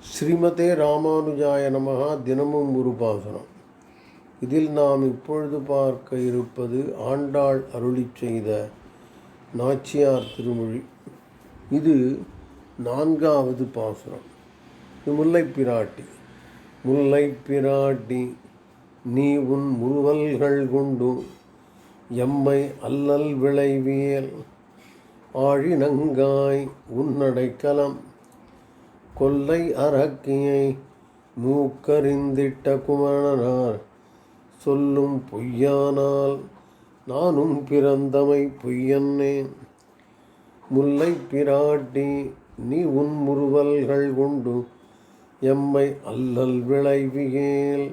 ஸ்ரீமதே ராமானுஜாய நமகா தினமும் ஒரு பாசனம். இதில் நாம் இப்பொழுது பார்க்க இருப்பது ஆண்டாள் அருளிச் செய்த நாச்சியார் திருமொழி. இது நான்காவது பாசனம். இது முல்லை பிராட்டி. முல்லை பிராட்டி நீ உன் முருவல்கள் கொண்டு எம்மை அல்லல் விளைவியல். ஆழினங்காய் உன்னடைக்கலம். கொல்லை அரக்கியை மூக்கறிந்திட்ட குமரனார். சொல்லும் பொய்யானால் நானும் பிறந்தமை பொய்யன்னேன் முல்லை பிராட்டி நீ உன் முறுவல்கள் கொண்டு எம்மை அல்லல் விளைவியேல்.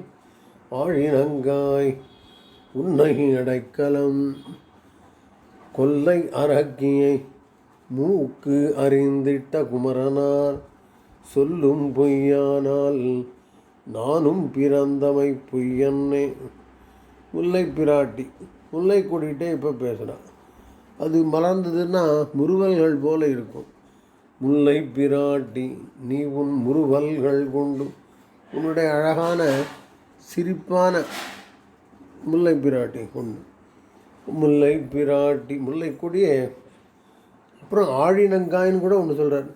ஆழினங்காய் உன்னை அடைக்கலம். கொல்லை அரக்கியை மூக்கு அறிந்திட்ட குமரனார். சொல்லும் பொய்யானால் நானும் பிறந்தமை பொய்யன்னே. முல்லை பிராட்டி முல்லை கொடிகிட்டே இப்போ பேசுகிறான் அது மலர்ந்ததுன்னா முருகல்கள் போல இருக்கும். முல்லை பிராட்டி நீ உன் முருகல்கள் கொண்டு உன்னுடைய அழகான சிரிப்பான முல்லை பிராட்டி கொண்டு. முல்லை பிராட்டி முல்லை கொடியே. அப்புறம் ஆழினங்காயின்னு கூட ஒன்று சொல்கிறார்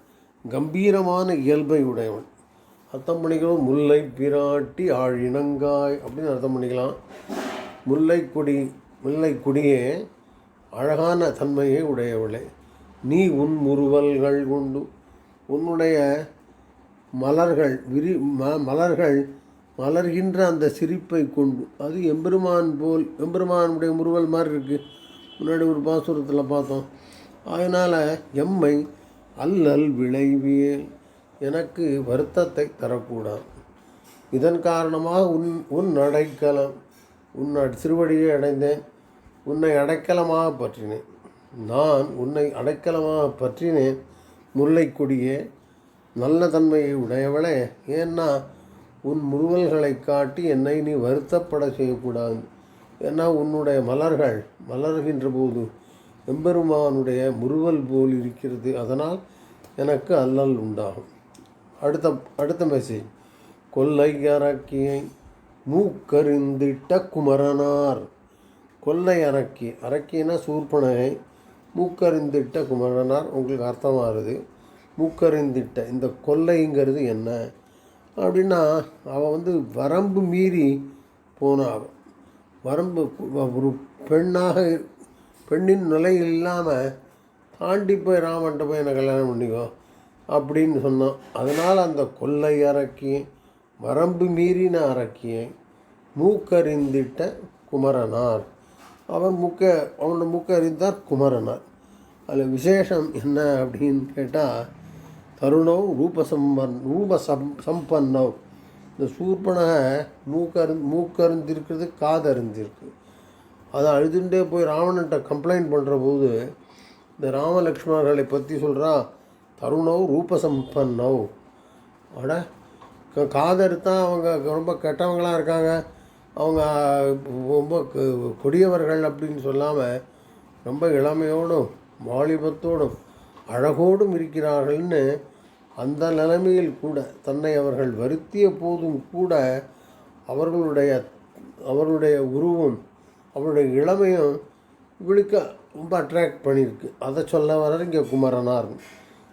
கம்பீரமான இயல்பை உடையவன் அர்த்தம் பண்ணிக்கலாம் முல்லை பிராட்டி ஆழினங்காய் அப்படின்னு அர்த்தம் பண்ணிக்கலாம். முல்லை கொடி முல்லை கொடியே அழகான தன்மையை உடையவளே. நீ உன் முறுவல்கள் கொண்டு உன்னுடைய மலர்கள் விரி ம மலர்கள் மலர்கின்ற அந்த சிரிப்பை கொண்டு. அது எம்பெருமான் போல் எம்பெருமானுடைய முறுவல் மாதிரி இருக்குது முன்னாடி ஒரு பாசுரத்தில் பார்த்தோம். அதனால் எம்மை அல்லல் விளைவியல் எனக்கு வருத்தத்தை தரக்கூடாது. இதன் காரணமாக உன் உன் அடைக்கலம் உன் அட் திருவடியை அடைந்தேன். உன்னை அடைக்கலமாக பற்றினேன். நான் உன்னை அடைக்கலமாக பற்றினேன். முல்லைக்கொடியே நல்ல தன்மையை உடையவளே. ஏன்னா உன் முறுவல்களை காட்டி என்னை நீ வருத்தப்பட செய்யக்கூடாது. ஏன்னா உன்னுடைய மலர்கள் மலர்கின்ற போது எம்பெருமானுடைய முறுவல் போல் இருக்கிறது. அதனால் எனக்கு அல்லல் உண்டாகும். அடுத்த அடுத்த மெசேஜ் கொல்லை அரக்கியை மூக்கறிந்திட்ட குமரனார். கொல்லை அரக்கி அரக்கினா சூர்பனகை மூக்கறிந்திட்ட குமரனார் உங்களுக்கு அர்த்தமாகுது. மூக்கறிந்திட்ட இந்த கொல்லைங்கிறது என்ன? அப்படின்னா அவள் வந்து வரம்பு மீறி போனாள் வரம்பு ஒரு பெண்ணாக பெண்ணின் நிலை இல்லாமல் தாண்டி போய் ராமன்ட்ட போய் என்னை கல்யாணம் பண்ணிக்கோ அப்படின்னு சொன்னான். அதனால் அந்த கொல்லை அரக்கி வரம்பு மீறின அரக்கியை மூக்கறிந்திட்ட குமரனார். அவன் மூக்க அவனோட மூக்க அறிந்தார் குமரனார். அதில் விசேஷம் என்ன அப்படின்னு கேட்டால் தருணோ ரூபசம்பன் ரூப சம் சம்பன்னோ. இந்த சூர்பனகை மூக்கரு மூக்கருந்திருக்கிறது காதறிந்திருக்கு. அதை அழுதுண்டே போய் ராவணன்ட்ட கம்ப்ளைண்ட் பண்ணுற போது இந்த ராமலக்ஷ்மணர்களை பற்றி சொல்கிறா தருணவ் ரூபசம்பன்னவ் அட க- காதறுத்தான் அவங்க ரொம்ப கெட்டவங்களாக இருக்காங்க. அவங்க ரொம்ப கொடியவர்கள் அப்படின்னு சொல்லாமல் ரொம்ப இளமையோடும் வாலிபத்தோடும் அழகோடும் இருக்கிறார்கள்னு அந்த நிலைமையில் கூட தன்னை அவர்கள் வருத்திய போதும் கூட அவர்களுடைய அவர்களுடைய உருவம் அவருடைய இளமையும் இவளுக்கு ரொம்ப அட்ராக்ட் பண்ணியிருக்கு. அதை சொல்ல வர இங்கே குமரனார்.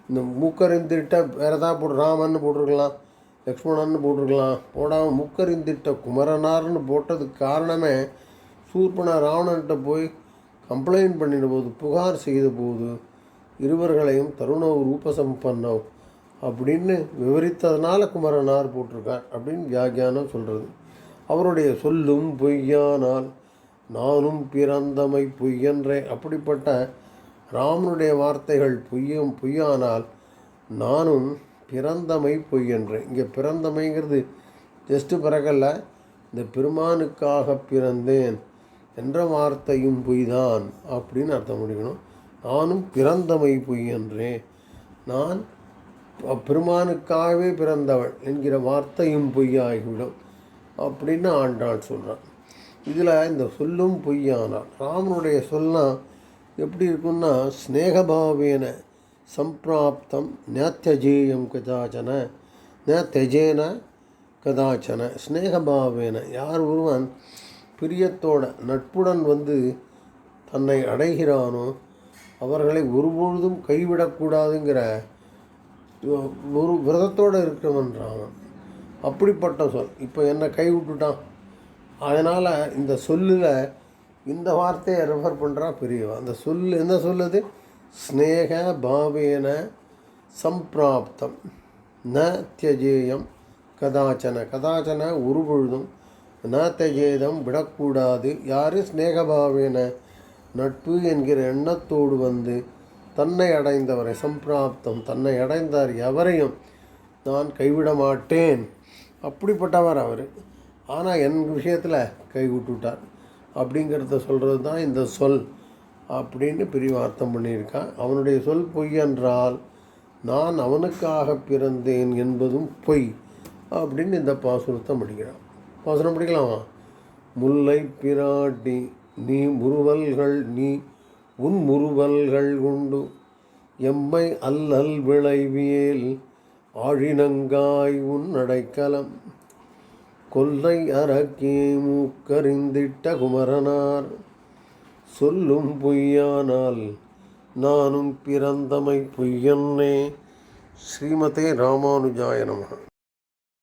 இந்த மூக்கறிந்திட்ட வேறு ஏதாவது போட்டு ராமன்னு போட்டிருக்கலாம் லக்ஷ்மணன்னு போட்டிருக்கலாம். போடாமல் மூக்கறிந்திட்ட குமரனார்னு போட்டதுக்கு காரணமே சூர்பனா ராவணன்கிட்ட போய் கம்ப்ளைண்ட் பண்ணின போது புகார் செய்த போது இருவர்களையும் தருணவு ரூபசம்பன்னோ அப்படின்னு விவரித்ததுனால குமரனார் போட்டிருக்கார் அப்படின்னு வியாக்கியானம் சொல்கிறது அவருடைய சொல்லும் பொய்யானால் நானும் பிறந்தமை பொய்யன்றே. அப்படிப்பட்ட ராமனுடைய வார்த்தைகள் பொய்யும் பொய்யானால் நானும் பிறந்தமை பொய்யன்றேன் இங்கே பிறந்தமைங்கிறது ஜஸ்ட்டு பிறகல்ல இந்த பெருமானுக்காக பிறந்தேன் என்ற வார்த்தையும் பொய்தான் அப்படின்னு அர்த்தம் முடிக்கணும் நானும் பிறந்தமை பொய்யன்றே. நான் பெருமானுக்காகவே பிறந்தவள் என்கிற வார்த்தையும் பொய்யாகிவிடும் அப்படின்னு ஆண்டாள் சொல்கிறான் இதில் இந்த சொல்லும் பொய்யானார் ராமனுடைய சொல்லாம் எப்படி இருக்குன்னா ஸ்னேகபாவேன சம்பிராப்தம் நேத்தஜேயம் கதாச்சன நேத்தஜேன தெஜேன கதாச்சன ஸ்நேகபாவேன. யார் ஒருவன் பிரியத்தோட நட்புடன் வந்து தன்னை அடைகிறானோ அவர்களை ஒருபொழுதும் கைவிடக்கூடாதுங்கிற ஒரு விரதத்தோடு இருக்கிறவன்றான் அப்படிப்பட்ட சொல். இப்போ என்னை கைவிட்டுட்டான். அதனால் இந்த சொல்லில் இந்த வார்த்தையை ரெஃபர் பண்ணுறா பெரியவா. அந்த சொல் என்ன சொல்லுது? ஸ்னேக பாவேன சம்பிராப்தம். ந தியஜேயம் கதாச்சன. கதாச்சன ஒரு பொழுதும் ந தியஜேதம் விடக்கூடாது. யார்? ஸ்னேகபாவேன நட்பு என்கிற எண்ணத்தோடு வந்து தன்னை அடைந்தவரை சம்பிராப்தம். தன்னை அடைந்தார் எவரையும் நான் கைவிட மாட்டேன். அப்படிப்பட்டவர் அவர். ஆனால் என் விஷயத்தில் கை விட்டுட்டார். அப்படிங்கிறத சொல்கிறது தான் இந்த சொல் அப்படின்னு பிரிவு அர்த்தம் பண்ணியிருக்கான். அவனுடைய சொல் பொய் என்றால் நான் அவனுக்காக பிறந்தேன் என்பதும் பொய் அப்படின்னு இந்த பாசுரத்தை முடிக்கிறான். பாசுரம் படிக்கலாமா முல்லை பிராட்டி நீ முறுவல்கள் நீ உன் முறுவல்கள் உண்டு. எம்மை அல்லல் விளைவியேல் ஆழினங்காய் உன் அடைக்கலம். கொல்லை அரக்கே மூக்கறிந்திட்ட குமரனார். சொல்லும் பொய்யானால் நானும் பிறந்தமை பொய்யன்னே. ஸ்ரீமதே ராமானுஜாய நமः